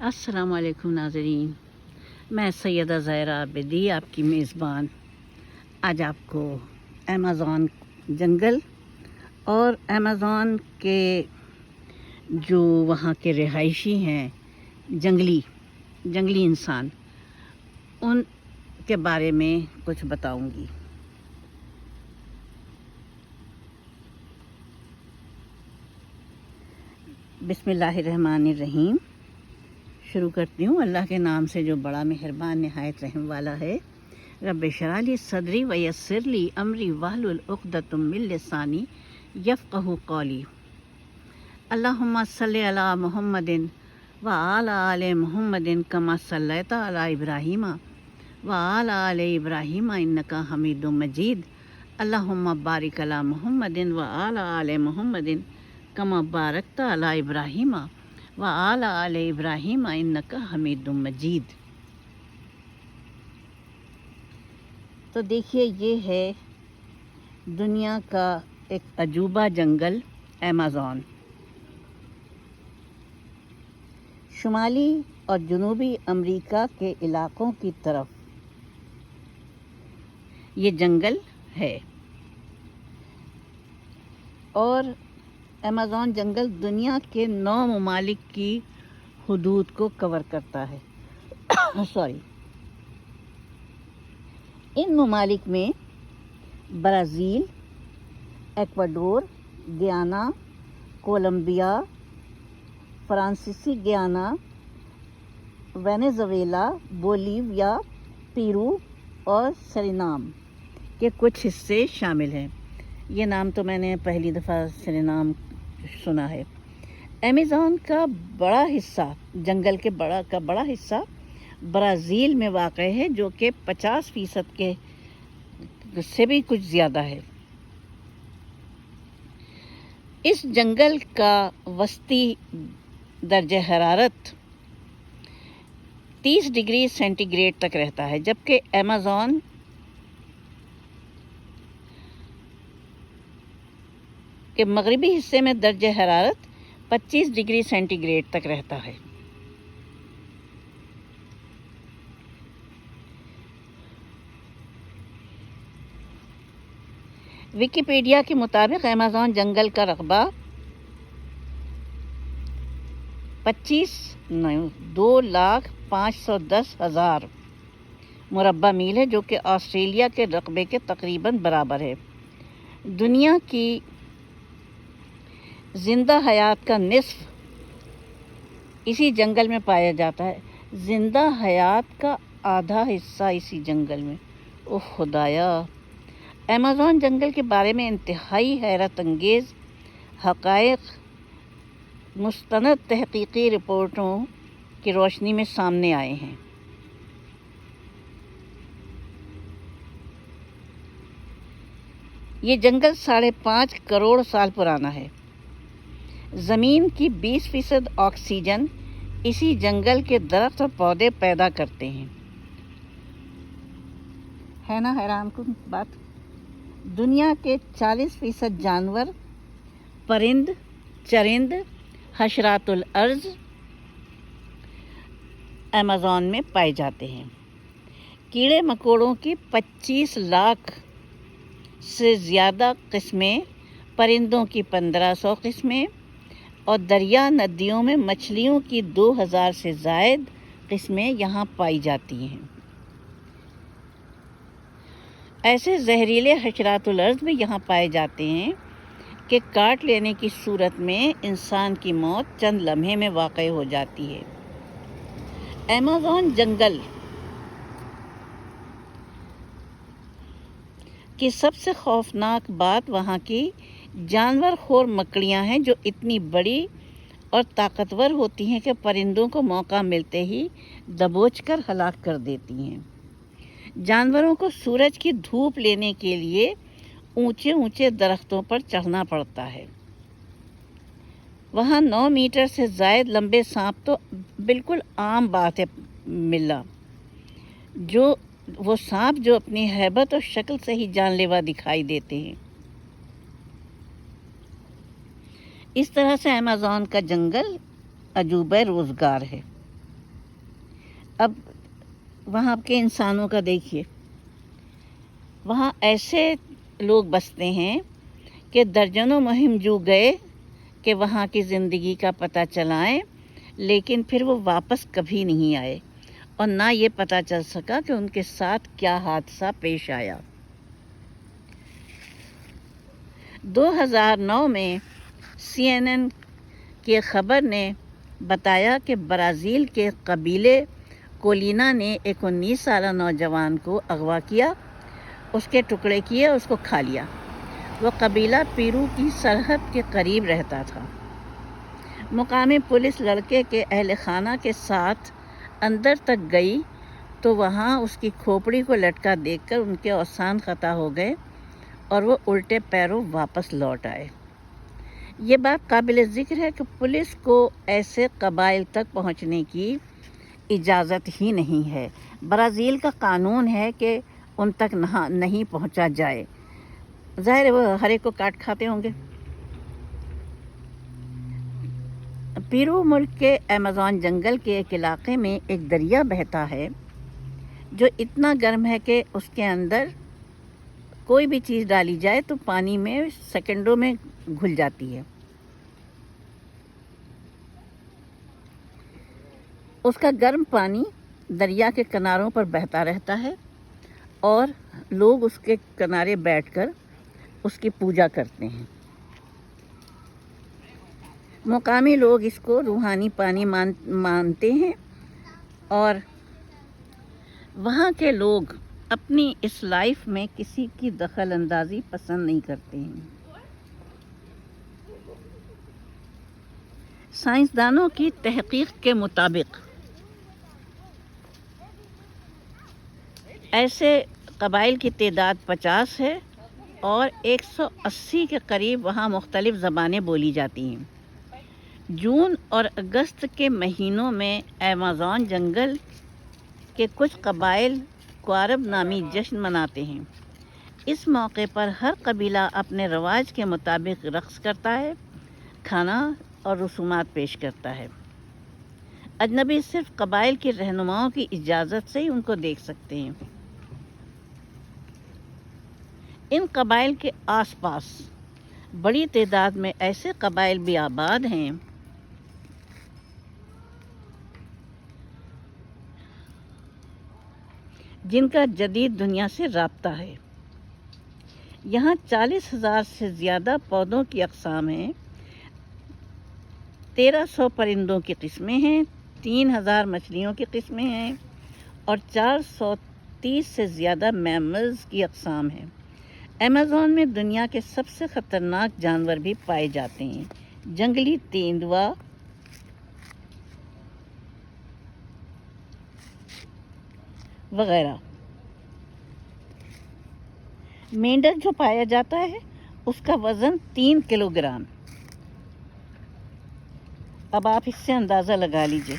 السلام علیکم ناظرین، میں سیدہ زہرہ عابدی، آپ کی میزبان، آج آپ کو امیزون جنگل اور امیزون کے جو وہاں کے رہائشی ہیں، جنگلی جنگلی انسان، ان کے بارے میں کچھ بتاؤں گی۔ بسم اللہ الرحمن الرحیم۔ شروع کرتی ہوں۔ اللہ کے نام سے جو بڑا مہربان، نہایت رحم والا ہے۔ رب شرالی صدری و یسرلی امری وحل العقدۃم من لسانی یفقہ قولی۔ اللہم صلی علی محمد و آل آل محمد کما صلیت علی ابراہیم و آل آل ابراہیم انکا حمید مجید۔ اللہم بارک علی محمد و آل آل محمد کما بارکت علی ابراہیم۔ و آل آل ابراہیم انکا حمید مجید۔ تو دیکھیے، یہ ہے دنیا کا ایک عجوبہ جنگل امیزون شمالی اور جنوبی امریکہ کے علاقوں کی طرف یہ جنگل ہے۔ اور امیزون جنگل دنیا کے نو ممالک کی حدود کو کور کرتا ہے۔ سوری ان ممالک میں برازیل، ایکواڈور، گیانا، کولمبیا، فرانسیسی گیانا، وینیزویلا، بولیویا، پیرو اور سرینام کے کچھ حصے شامل ہیں۔ یہ نام تو میں نے پہلی دفعہ سرینام سنا ہے۔ امیزون کا بڑا حصہ، جنگل کے بڑا، کا بڑا حصہ برازیل میں واقع ہے، جو کہ پچاس فیصد کے سے بھی کچھ زیادہ ہے۔ اس جنگل کا وسطی درجہ حرارت تیس ڈگری سینٹی گریڈ تک رہتا ہے، جبکہ امیزون کے مغربی حصے میں درجہ حرارت پچیس ڈگری سینٹی گریڈ تک رہتا ہے۔ وکیپیڈیا کے مطابق امیزون جنگل کا رقبہ پچیس دو لاکھ پانچ سو دس ہزار مربع میل ہے، جو کہ آسٹریلیا کے رقبے کے تقریباً برابر ہے۔ دنیا کی زندہ حیات کا نصف اسی جنگل میں پایا جاتا ہے۔ زندہ حیات کا آدھا حصہ اسی جنگل میں۔ او خدایا۔ امیزون جنگل کے بارے میں انتہائی حیرت انگیز حقائق، مستند تحقیقی رپورٹوں کی روشنی میں سامنے آئے ہیں۔ یہ جنگل ساڑھے پانچ کروڑ سال پرانا ہے۔ زمین کی بیس فیصد آکسیجن اسی جنگل کے درخت اور پودے پیدا کرتے ہیں۔ ہے نا حیران کن بات؟ دنیا کے چالیس فیصد جانور پرند چرند، حشرات الارض امیزون میں پائے جاتے ہیں۔ کیڑے مکوڑوں کی پچیس لاکھ سے زیادہ قسمیں پرندوں کی پندرہ سو قسمیں اور دریا ندیوں میں مچھلیوں کی دو ہزار سے زائد قسمیں یہاں پائی جاتی ہیں۔ ایسے زہریلے حشرات الارض بھی یہاں پائے جاتے ہیں کہ کاٹ لینے کی صورت میں انسان کی موت چند لمحے میں واقع ہو جاتی ہے۔ امیزون جنگل کی سب سے خوفناک بات وہاں کی جانور خور مکڑیاں ہیں جو اتنی بڑی اور طاقتور ہوتی ہیں کہ پرندوں کو موقع ملتے ہی دبوچ کر ہلاک کر دیتی ہیں۔ جانوروں کو سورج کی دھوپ لینے کے لیے اونچے اونچے درختوں پر چڑھنا پڑتا ہے۔ وہاں نو میٹر سے زائد لمبے سانپ تو بالکل عام بات ہے ملنا جو وہ سانپ جو اپنی حیبت اور شکل سے ہی جان لیوا دکھائی دیتے ہیں۔ اس طرح سے امیزون کا جنگل عجوبہ روزگار ہے۔ اب وہاں کے انسانوں کا دیکھیے۔ وہاں ایسے لوگ بستے ہیں کہ درجنوں مہم جو گئے کہ وہاں کی زندگی کا پتہ چلائیں، لیکن پھر وہ واپس کبھی نہیں آئے۔ اور نہ یہ پتہ چل سکا کہ ان کے ساتھ کیا حادثہ پیش آیا۔ دو ہزار نو میں سی این این کی خبر نے بتایا کہ برازیل کے قبیلے کولینا نے ایک انیس سالہ نوجوان کو اغوا کیا، اس کے ٹکڑے کیے اس کو کھا لیا۔ وہ قبیلہ پیرو کی سرحد کے قریب رہتا تھا۔ مقامی پولیس لڑکے کے اہل خانہ کے ساتھ اندر تک گئی تو وہاں اس کی کھوپڑی کو لٹکا دیکھ کر ان کے اوسان خطا ہو گئے اور وہ الٹے پیروں واپس لوٹ آئے۔ یہ بات قابل ذکر ہے کہ پولیس کو ایسے قبائل تک پہنچنے کی اجازت ہی نہیں ہے۔ برازیل کا قانون ہے کہ ان تک نہ نہیں پہنچا جائے۔ ظاہر وہ ہر ایک کو کاٹ کھاتے ہوں گے۔ پیرو ملک کے ایمیزون جنگل کے ایک علاقے میں ایک دریا بہتا ہے جو اتنا گرم ہے کہ اس کے اندر کوئی بھی چیز ڈالی جائے تو پانی میں سیکنڈوں میں گھل جاتی ہے۔ اس کا گرم پانی دریا کے کناروں پر بہتا رہتا ہے اور لوگ اس کے کنارے بیٹھ کر اس کی پوجا کرتے ہیں۔ مقامی لوگ اس کو روحانی پانی مان، مانتے ہیں اور وہاں کے لوگ اپنی اس لائف میں کسی کی دخل اندازی پسند نہیں کرتے ہیں۔ سائنسدانوں کی تحقیق کے مطابق۔ ایسے قبائل کی تعداد پچاس ہے اور ایک سو اسی کے قریب وہاں مختلف زبانیں بولی جاتی ہیں۔ جون اور اگست کے مہینوں میں ایمازون جنگل کے کچھ قبائل کوارب نامی جشن مناتے ہیں۔ اس موقع پر ہر قبیلہ اپنے رواج کے مطابق رقص کرتا ہے، کھانا اور رسومات پیش کرتا ہے۔ اجنبی صرف قبائل کے رہنماؤں کی اجازت سے ہی ان کو دیکھ سکتے ہیں۔ ان قبائل کے آس پاس بڑی تعداد میں ایسے قبائل بھی آباد ہیں۔ جن کا جدید دنیا سے رابطہ ہے۔ یہاں چالیس ہزار سے زیادہ پودوں کی اقسام ہیں۔ تیرہ سو پرندوں کی قسمیں ہیں، تین ہزار مچھلیوں کی قسمیں ہیں اور چار سو تیس سے زیادہ میملز کی اقسام ہیں۔ ایمیزون میں دنیا کے سب سے خطرناک جانور بھی پائے جاتے ہیں۔ جنگلی تیندوا۔ وغیرہ۔ مینڈک جو پایا جاتا ہے، اس کا وزن تین کلو گرام اب آپ اس سے اندازہ لگا لیجیے